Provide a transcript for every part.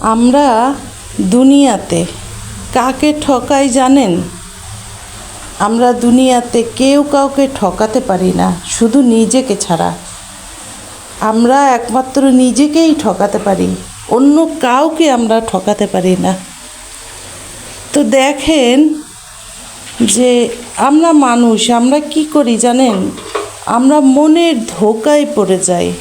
আমরা দুনিয়াতে কাকে ঠকাই জানেন? আমরা দুনিয়াতে কেউ কাউকে ঠকাতে পারি না, শুধু নিজেকে ছাড়া। আমরা একমাত্র নিজেকেই ঠকাতে পারি, অন্য কাউকে আমরা ঠকাতে পারি না। তো দেখেন যে আমরা মানুষ, আমরা কি করি জানেন? আমরা মনের ধোকায় পড়ে যাই।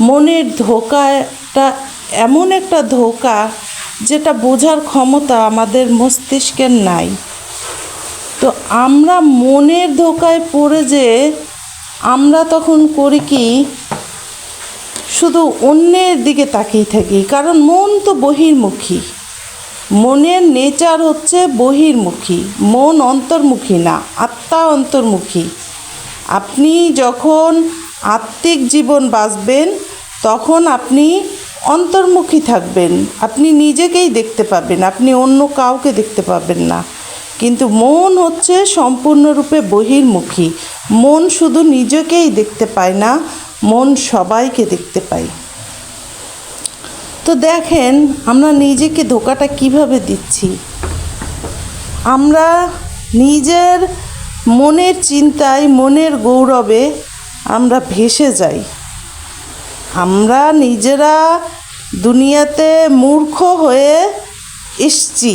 মনের ধোকাটা এমন একটা ধোকা যেটা বোঝার ক্ষমতা আমাদের মস্তিষ্কের নাই। তো আমরা মনের ধোকায় পড়ে যে আমরা তখন করি কি? শুধু অন্যের দিকে তাকিয়ে থাকি, কারণ মন তো বহির্মুখী। মনের নেচার হচ্ছে বহির্মুখী, মন অন্তর্মুখী না, আত্মা অন্তর্মুখী। আপনি যখন আত্মিক জীবন বাঁচবেন, তখন আপনি অন্তর্মুখী থাকবেন। আপনি নিজেকেই দেখতে পাবেন, আপনি অন্য কাউকে দেখতে পাবেন না। কিন্তু মন হচ্ছে সম্পূর্ণরূপে বহির্মুখী। মন শুধু নিজেকেই দেখতে পায় না, মন সবাইকে দেখতে পায়। তো দেখেন, আমরা নিজেকে ধোকাটা কীভাবে দিচ্ছি? আমরা নিজের মনের চিন্তায়, মনের গৌরবে আমরা ভেসে যাই। আমরা নিজেরা দুনিয়াতে মূর্খ হয়ে এসছি।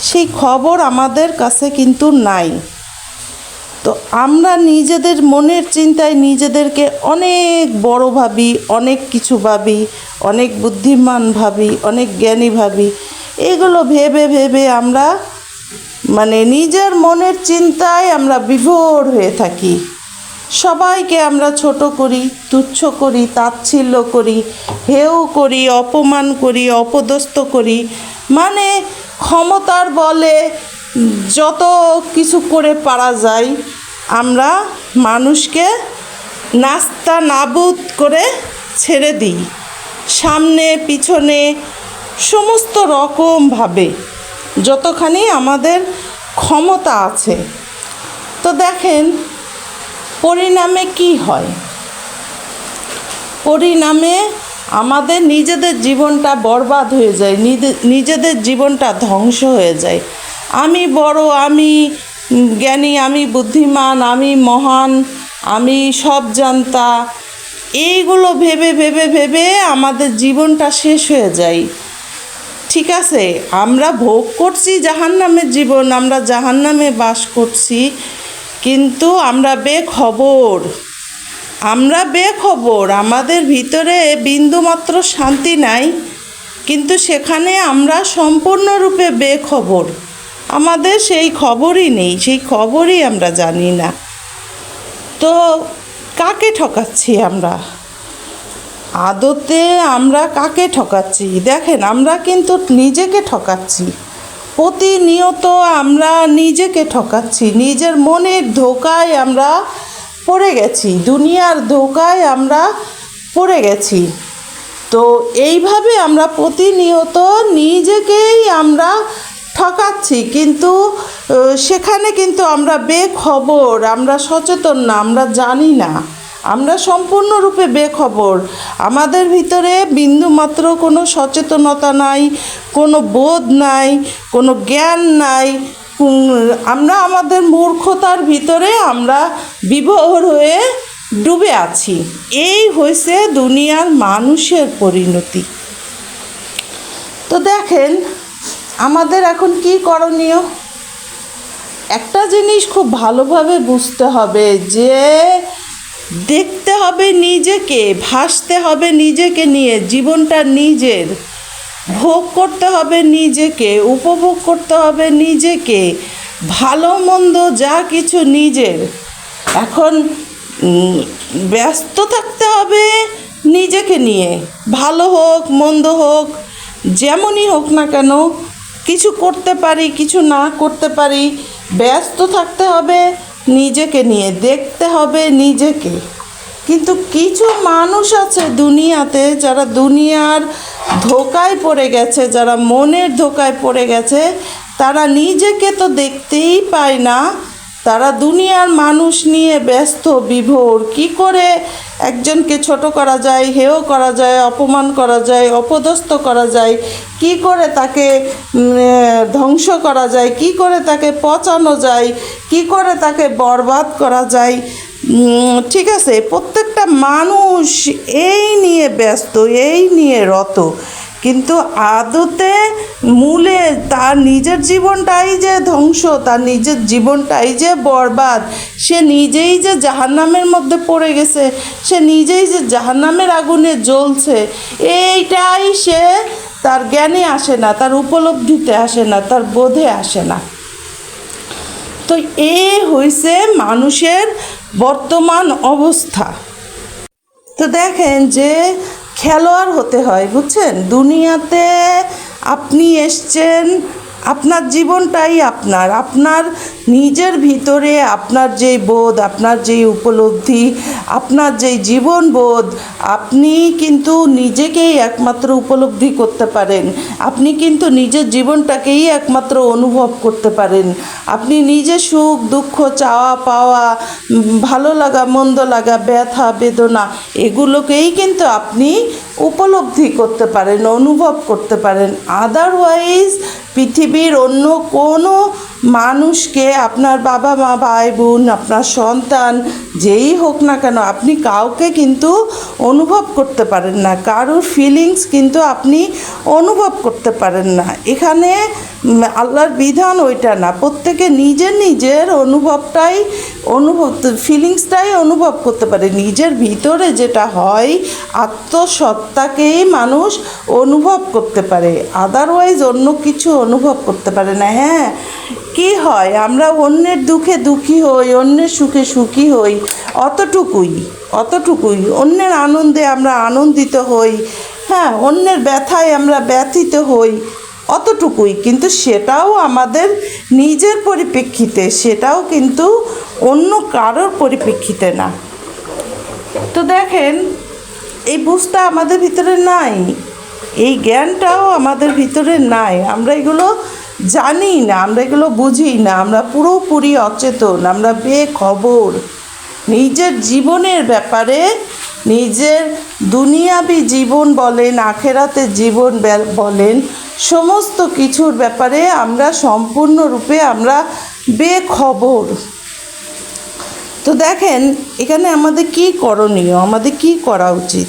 সেই খবর আমাদের কাছে কিন্তু নাই। তো আমরা নিজেদের মনের চিন্তায় নিজেদেরকে অনেক বড় ভাবি, অনেক কিছু ভাবি, অনেক বুদ্ধিমান ভাবি, অনেক জ্ঞানী ভাবি। এগুলো ভেবে ভেবে আমরা মানে নিজের মনের চিন্তায় আমরা বিভোর হয়ে থাকি। সবাইকে আমরা ছোট করি, তুচ্ছ করি, তাচ্ছিল্য করি হেউ করি, অপমান করি, অপদস্থ করি। মানে ক্ষমতার বলে যত কিছু করে পারা যায়, আমরা মানুষকে নাস্তা নাবুদ করে ছেড়ে দিই। সামনে, পিছনে, সমস্ত রকমভাবে যতখানি আমাদের ক্ষমতা আছে। তো দেখেন পরিণামে কি হয়? পরিণামে আমাদের নিজেদের জীবনটা বরবাদ হয়ে যায়, নিজে- নিজেদের জীবনটা ধ্বংস হয়ে যায়। আমি বড়, আমি জ্ঞানী, আমি বুদ্ধিমান, আমি মহান, আমি সব জানতা। এইগুলো ভেবে ভেবে ভেবে আমাদের জীবনটা শেষ হয়ে যায়। ঠিক আছে, আমরা ভোগ করছি জাহান্নামের জীবন, আমরা জাহান্নামে বাস করছি। কিন্তু আমরা বেখবর। আমরা বেখবর, আমাদের ভিতরে বিন্দুমাত্র শান্তি নাই, কিন্তু সেখানে আমরা সম্পূর্ণরূপে বেখবর। আমাদের সেই খবরই নেই, সেই খবরই আমরা জানি না। তো কাকে ঠকাচ্ছি আমরা? আদতে আমরা কাকে ঠকাচ্ছি? দেখেন, আমরা কিন্তু নিজেকে ঠকাচ্ছি। প্রতিনিয়ত আমরা নিজেকে ঠকাচ্ছি, নিজের মনের ধোকায় আমরা পড়ে গেছি, দুনিয়ার ধোকায় আমরা পড়ে গেছি। তো এইভাবে আমরা প্রতিনিয়ত নিজেকেই আমরা ঠকাচ্ছি, কিন্তু সেখানে কিন্তু আমরা বেখবর, আমরা সচেতন না, আমরা জানি না। আমরা সম্পূর্ণরূপে বেখবর। আমাদের ভিতরে বিন্দুমাত্র কোনো সচেতনতা নাই, কোনো বোধ নাই, কোনো জ্ঞান নাই। আমরা আমাদের মূর্খতার ভিতরে আমরা বিভোর হয়ে ডুবে আছি। এই হয়েছে দুনিয়ার মানুষের পরিণতি। তো দেখেন, আমাদের এখন কি করণীয়? একটা জিনিস খুব ভালোভাবে বুঝতে হবে যে দেখতে হবে নিজেকে, ভাসতে হবে নিজেকে নিয়ে, জীবনটা নিজের। ভোগ করতে হবে নিজেকে, উপভোগ করতে হবে নিজেকে, ভালো মন্দ যা কিছু নিজের। এখন ব্যস্ত থাকতে হবে নিজেকে নিয়ে। ভালো হোক, মন্দ হোক, যেমনই হোক না কেন, কিছু করতে পারি, কিছু না করতে পারি, ব্যস্ত থাকতে হবে নিজেকে নিয়ে দেখতে হবে নিজেকে। কিন্তু কিছু মানুষ আছে দুনিয়াতে যারা দুনিয়ার ধোকায় পড়ে গেছে, যারা মনের ধোকায় পড়ে গেছে, তারা নিজেকে তো দেখতেই পায় না। তারা দুনিয়ার মানুষ নিয়ে ব্যস্ত, বিভোর। কি করে একজনকে ছোট করা যায়, হেয় করা যায়, অপমান করা যায়, অপদস্থ করা যায়, কি করে তাকে ধ্বংস করা যায়, কি করে তাকে পচানো যায়, কি করে তাকে বরবাদ করা যায় ঠিক আছে? প্রত্যেকটা মানুষ এই নিয়ে ব্যস্ত, এই নিয়ে রত। কিন্তু আদতে মূলে তার নিজের জীবনটাই যে ধ্বংস, তার নিজের জীবনটাই যে বরবাদ, সে নিজেই যে জাহান্নামের মধ্যে পড়ে গেছে, সে নিজেই যে জাহান্নামের আগুনে জ্বলছে, এইটাই সে তার জ্ঞানে আসে না, তার উপলব্ধিতে আসে না, তার বোধে আসে না। তো এ হইছে মানুষের বর্তমান অবস্থা। তো দেখেন যে খেলোয়াড় হতে হয় বুঝছেন? দুনিয়াতে আপনি এসছেন আপনার জীবনটাই আপনার আপনার নিজের ভিতরে আপনার যেই বোধ, আপনার যেই উপলব্ধি, আপনার যেই জীবন বোধ আপনি কিন্তু নিজেকেই একমাত্র উপলব্ধি করতে পারেন। আপনি কিন্তু নিজের জীবনটাকেই একমাত্র অনুভব করতে পারেন। আপনি নিজে সুখ, দুঃখ, চাওয়া, পাওয়া ভালো লাগা, মন্দ লাগা, ব্যথা, বেদনা, এগুলোকেই কিন্তু আপনি উপলব্ধি করতে পারেন, অনুভব করতে পারেন। আদারওয়াইজ পৃথিবীর অন্য কোনো মানুষকে আপনার বাবা মা, ভাই বোন, আপনার সন্তান, যেই হোক না কেন, আপনি কাউকে কিন্তু অনুভব করতে পারেন না। কারোর ফিলিংস কিন্তু আপনি অনুভব করতে পারেন না। এখানে আল্লাহর বিধান ওইটা না। প্রত্যেকে নিজের নিজের অনুভবটাই অনুভব ফিলিংসটাই অনুভব করতে পারে। নিজের ভিতরে যেটা হয়, আত্মসত্তাকেই মানুষ অনুভব করতে পারে। আদারওয়াইজ অন্য কিছু অনুভব করতে পারে না। হ্যাঁ কি হয়? আমরা অন্যের দুঃখে দুঃখী হই, অন্যের সুখে সুখী হই। অতটুকুই অতটুকুই। অন্যের আনন্দে আমরা আনন্দিত হই। হ্যাঁ অন্যের ব্যথায় আমরা ব্যথিত হই। অতটুকুই, কিন্তু সেটাও আমাদের নিজের পরিপ্রেক্ষিতে, সেটাও কিন্তু অন্য কারোর পরিপ্রেক্ষিতে না। তো দেখেন, এই বুঝটা আমাদের ভিতরে নাই, এই জ্ঞানটাও আমাদের ভিতরে নাই। আমরা এগুলো জানি না, আমরা এগুলো বুঝি না, আমরা পুরোপুরি অচেতন, আমরা বেখবর। নিজের জীবনের ব্যাপারে নিজের দুনিয়াবি জীবন বলেন, আখেরাতে জীবন বলেন, সমস্ত কিছুর ব্যাপারে আমরা সম্পূর্ণরূপে আমরা বেখবর। তো দেখেন, এখানে আমাদের কি করণীয়? আমাদের কি করা উচিত?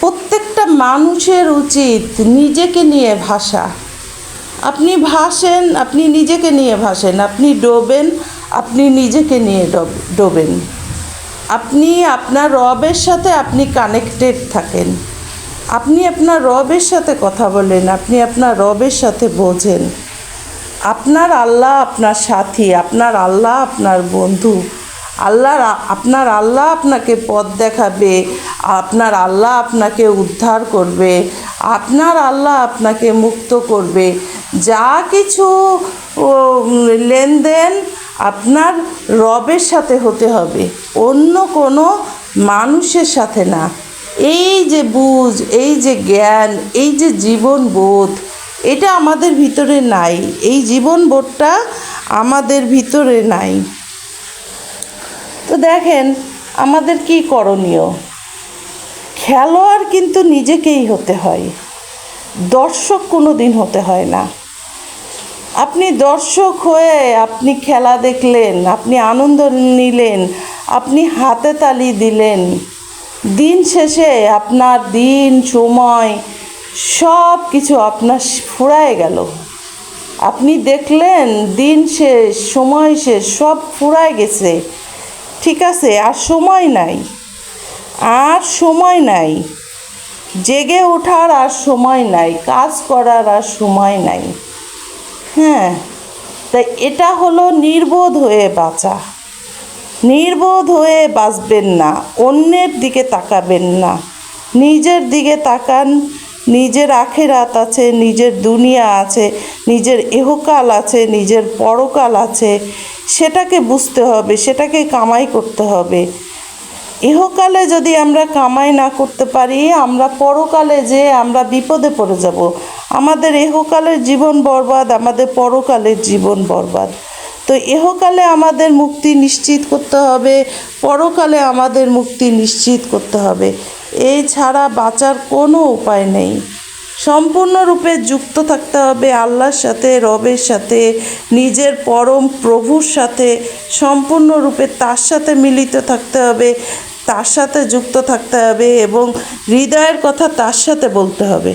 প্রত্যেকটা মানুষের উচিত নিজেকে নিয়ে ভাষা। আপনি ভাসেন, আপনি নিজেকে নিয়ে ভাসেন, আপনি ডোবেন, আপনি নিজেকে নিয়ে ডোবেন। আপনি আপনার রবের সাথে আপনি কানেক্টেড থাকেন। আপনি আপনার রবের সাথে কথা বলেন, আপনি আপনার রবের সাথে বোঝেন। আপনার আল্লাহ আপনার সাথী, আপনার আল্লাহ আপনার বন্ধু। আল্লাহর আপনার আল্লাহ আপনাকে পথ দেখাবে, আপনার আল্লাহ আপনাকে উদ্ধার করবে, আপনার আল্লাহ আপনাকে মুক্ত করবে। যা কিছু লেনদেন আপনার রবের সাথে হতে হবে, অন্য কোনো মানুষের সাথে না। এই যে বুঝ, এই যে জ্ঞান, এই যে জীবন বোধ, এটা আমাদের ভিতরে নাই। এই জীবন বোধটা আমাদের ভিতরে নাই। তো দেখেন, আমাদের কি করণীয়? খেলোয়াড় কিন্তু নিজেকেই হতে হয়। দর্শক কোনো দিন হতে হয় না। আপনি দর্শক হয়ে আপনি খেলা দেখলেন, আপনি আনন্দ নিলেন, আপনি হাতে তালি দিলেন। দিন শেষে আপনার দিন, সময় সব কিছু আপনার ফুরায় গেল। আপনি দেখলেন দিন শেষ, সময় শেষ, সব ফুরায় গেছে। ঠিক আছে, আর সময় নাই। আর সময় নাই। জেগে ওঠার আর সময় নাই। কাজ করার আর সময় নাই। হ্যাঁ তাই এটা হলো নির্বোধ হয়ে বাঁচা। নির্বোধ হয়ে বাঁচবেন না, অন্যের দিকে তাকাবেন না। নিজের দিকে তাকান, নিজের আখেরাত আছে, নিজের দুনিয়া আছে, নিজের এহকাল আছে, নিজের পরকাল আছে। সেটাকে বুঝতে হবে, সেটাকে কামাই করতে হবে। ইহকালে যদি আমরা কামাই না করতে পারি, আমরা পরকালে যে আমরা বিপদে পড়ে যাব। আমাদের এহকালের জীবন বরবাদ, আমাদের পরকালের জীবন বরবাদ। তো এহকালে আমাদের মুক্তি নিশ্চিত করতে হবে, পরকালে আমাদের মুক্তি নিশ্চিত করতে হবে। এই ছাড়া বাঁচার কোনো উপায় নেই। সম্পূর্ণরূপে যুক্ত থাকতে হবে আল্লাহর সাথে, রবের সাথে, নিজের পরম প্রভুর সাথে। সম্পূর্ণরূপে তার সাথে মিলিত থাকতে হবে, তার সাথে যুক্ত থাকতে হবে এবং হৃদয়ের কথা তার সাথে বলতে হবে।